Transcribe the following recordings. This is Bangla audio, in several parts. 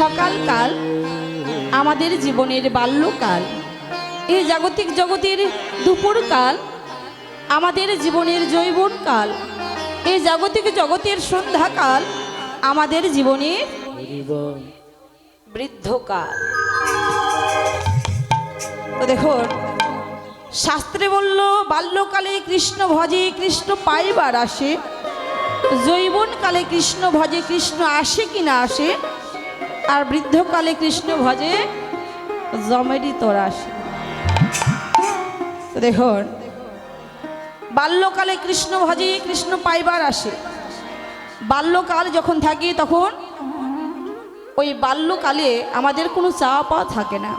সকালকাল আমাদের জীবনের বাল্যকাল। এই জাগতিক জগতের দুপুরকাল আমাদের জীবনের যৌবনকাল এই জাগতিক জগতের সন্ধ্যাকাল আমাদের জীবনের বৃদ্ধকাল। তো দেখুন শাস্ত্রে বলল, বাল্যকালে কৃষ্ণ ভজে কৃষ্ণ পাইবার আসে যৌবনকালে কৃষ্ণ ভজে কৃষ্ণ আসে কি না আসে আর বৃদ্ধকালে কৃষ্ণ ভজে জমেরই তোর আসে দেখুন বাল্যকালে কৃষ্ণ ভজে কৃষ্ণ পাইবার আসে। বাল্যকাল যখন থাকি তখন ওই বাল্যকালে আমাদের কোনো চাওয়া পাওয়া থাকে না।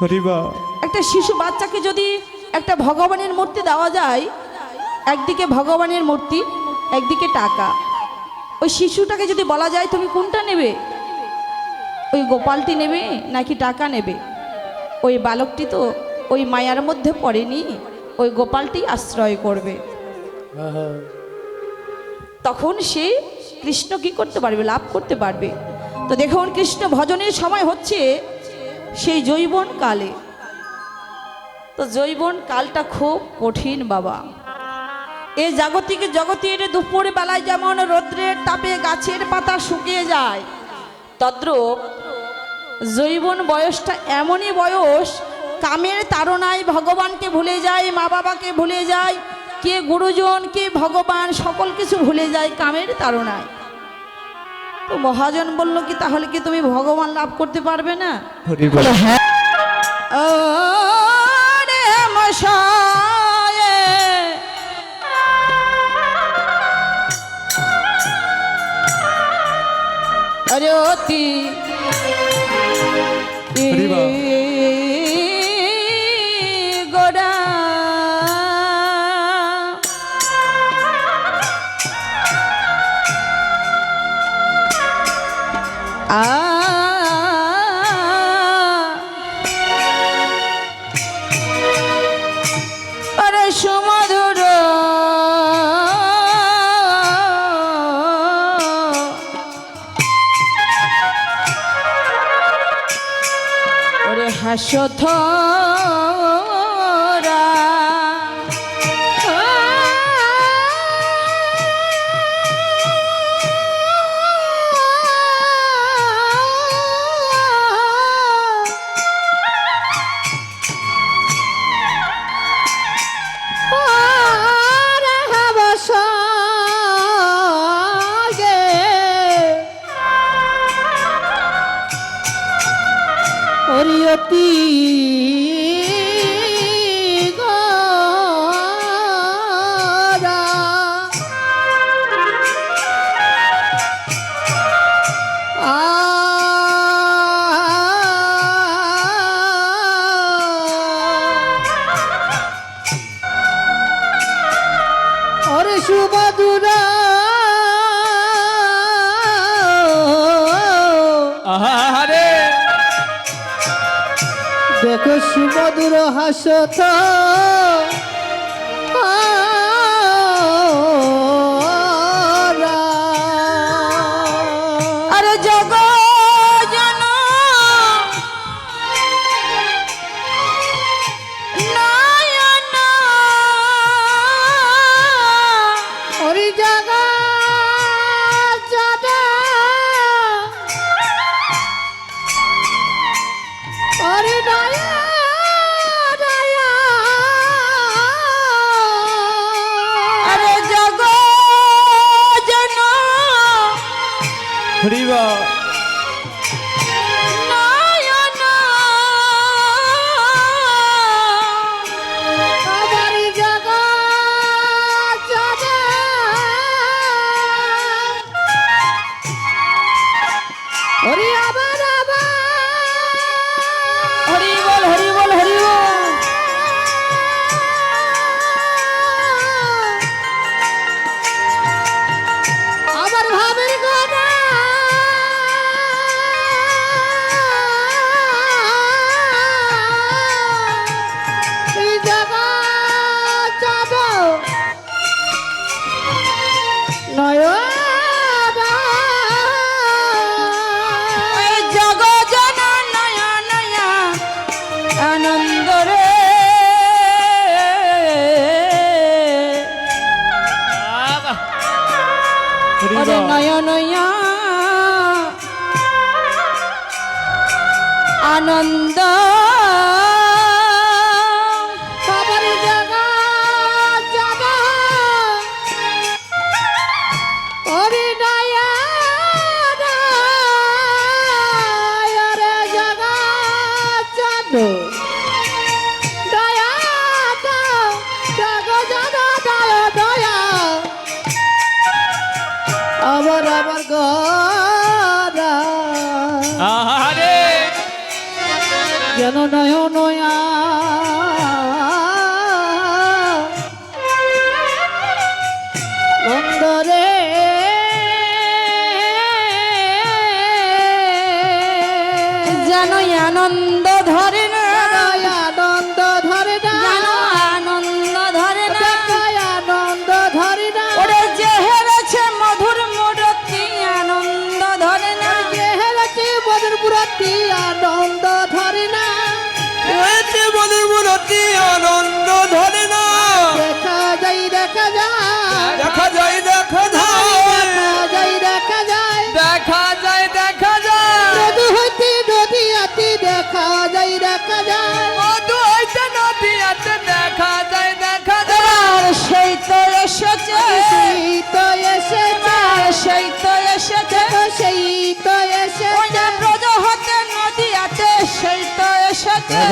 হরিবা একটা শিশু বাচ্চাকে যদি একটা ভগবানের মূর্তি দেওয়া যায় একদিকে ভগবানের মূর্তি একদিকে টাকা। ওই শিশুটাকে যদি বলা যায় তুমি কোনটা নেবে? ওই গোপালটি নেবে নাকি টাকা নেবে? ওই বালকটি তো ওই মায়ার মধ্যে পড়েনি ওই গোপালটি আশ্রয় করবে। তখন সে কৃষ্ণ কি করতে পারবে লাভ করতে পারবে? তো দেখুন কৃষ্ণ ভজনের সময় হচ্ছে সেই জৈবন কালে। তো জৈবন কালটা খুব কঠিন বাবা। এ জাগতিক জগতের দুপুর বেলায় যেমন রৌদ্রের তাপে গাছের পাতা শুকিয়ে যায় তদ্রূপ জৈবন বয়সটা এমনই বয়স কামের তাড়নায় ভগবানকে ভুলে যায় মা বাবাকে ভুলে যায় কে গুরুজন কে ভগবান সকল কিছু ভুলে যায় কামের তাড়নায়। তো মহাজন বলল কি তাহলে কি তুমি ভগবান লাভ করতে পারবে না? মশায়ে। আরে অতি। হরি ওরে পতি দেখো সুমধুর হাসত। হরিবা নয়ন আনন্দ। জাগা যেন নয় নয়া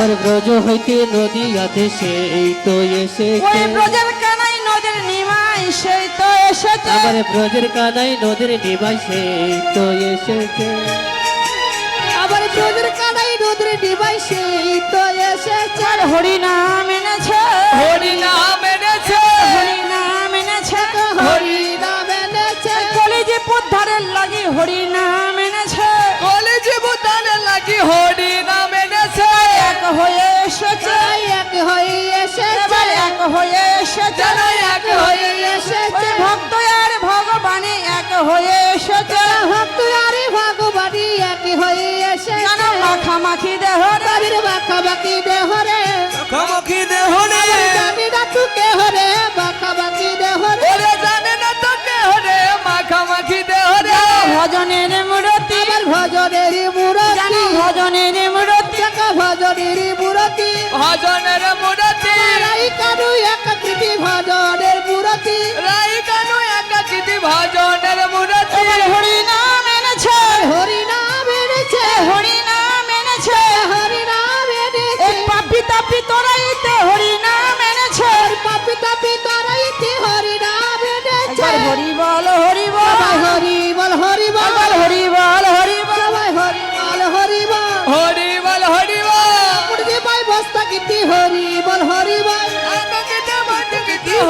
আবার ব্রজ হইতে নদী আছে সেই তো ওই এসেছে ব্রজের কানাই নদীর নিমাই সেই তো এসেছে। আবার ব্রজের কানাই নদীর নিমাই সেই তো এসেছে। আবার ব্রজের কানাই নদীর নিমাই সেই তো এসেছে। আর হরি বাঁকা বাকি দেহরে। মুখোমুখি দেহরে। জানি না তু কে হরে বাঁকা বাকি দেহরে। ওরে জানে না তো দেহরে মাখামাখি দেহরে। ভজনের মূরতি। আমার ভজনের মূরতি। ভজনের মূরতি। জাকা ভজনের মূরতি। ভজনের মূরতি। রাই কানু এক কৃতি ভজনের মূরতি। রাই কানু একাকিতি ভজনের মূরতি। হরি বল হরি বল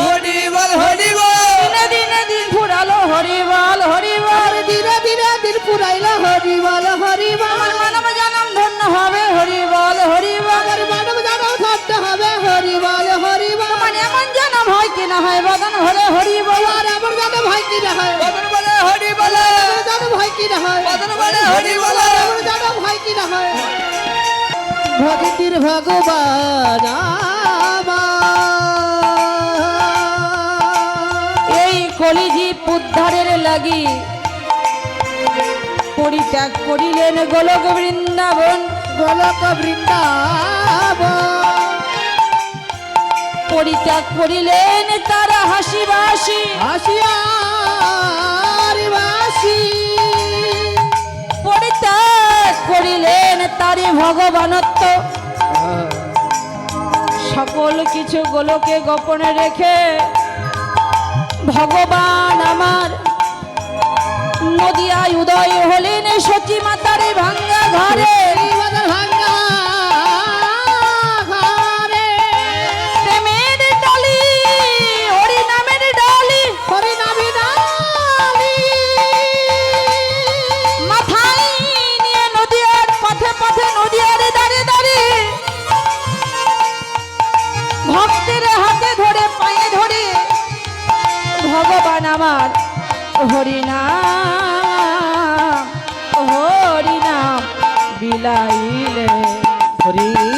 হরি বল হরি বল দিনে দিনে ফুরালো হরি বল হরি বল। আর দিনে দিনে পুরাইলো হরি বল হরি বল। মানব জনম ধন্য হবে হরি বল হরি বল। মানব জানাও থাকতে হবে হরি বল হরি বল। আমার এমন জনম হয় কি না হয়? বদন হলে হরি বল। আর আমার জানো ভাই কি না হয়? বদন বলে হরি বল। আমার জানো ভাই কি না হয়? বদন বলে হরি বল। জানো ভাই কি না হয়? ভক্তির ভগবান এই কলিজি উদ্ধারের লাগি পরিত্যাগ করিলেন গোলক বৃন্দাবন। গোলক বৃন্দাবন। পরিত্যাগ করিলেন তারা আসিয়ার বাসি। পরিত্যাগ করিলেন তারে ভগবানত্ব। সকল কিছু গোলকে গোপনে রেখে ভগবান আমার নদিয়ায় উদয় হলেন সচি মাতারে ভাঙ্গা ঘরে। ভগবান আমার। হরিনাম হরিনাম বিলাইলে হরি